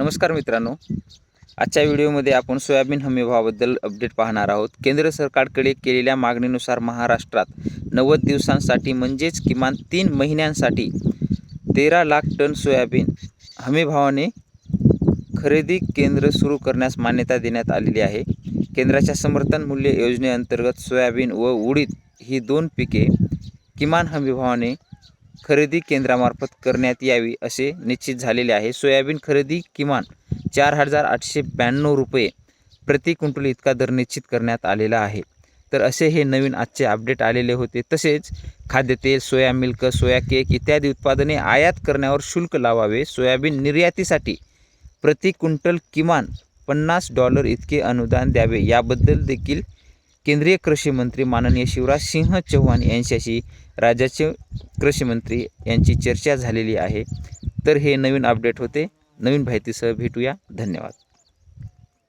नमस्कार मित्रांनो. आजच्या व्हिडिओमध्ये आपण सोयाबीन हमीभावाबद्दल अपडेट पाहणार आहोत. केंद्र सरकारकडे केलेल्या मागणीनुसार महाराष्ट्रात नव्वद दिवसांसाठी म्हणजेच किमान तीन महिन्यांसाठी तेरा लाख टन सोयाबीन हमीभावाने खरेदी केंद्र सुरू करण्यास मान्यता देण्यात आलेली आहे. केंद्राच्या समर्थन मूल्य योजनेअंतर्गत सोयाबीन व उडीद ही दोन पिके किमान हमीभावाने खरेदी केंद्रामार्फत करण्यात यावी असे निश्चित झालेले आहे. सोयाबीन खरेदी किमान चार हजार आठशे ब्याण्णव रुपये प्रति क्विंटल इतका दर निश्चित करण्यात आलेला आहे. तर असे हे नवीन आजचे अपडेट आलेले होते. तसेच खाद्यतेल सोया मिल्क सोया केक इत्यादी उत्पादने आयात करण्यावर शुल्क लावावे. सोयाबीन निर्यातीसाठी प्रति क्विंटल किमान पन्नास डॉलर इतके अनुदान द्यावे. याबद्दल देखील केंद्रीय कृषी मंत्री माननीय शिवराज सिंह चौहान यांच्याशी राज्याचे कृषीमंत्री यांची चर्चा झालेली आहे. तर हे नवीन अपडेट होते. नवीन माहितीसह भेटूया. धन्यवाद.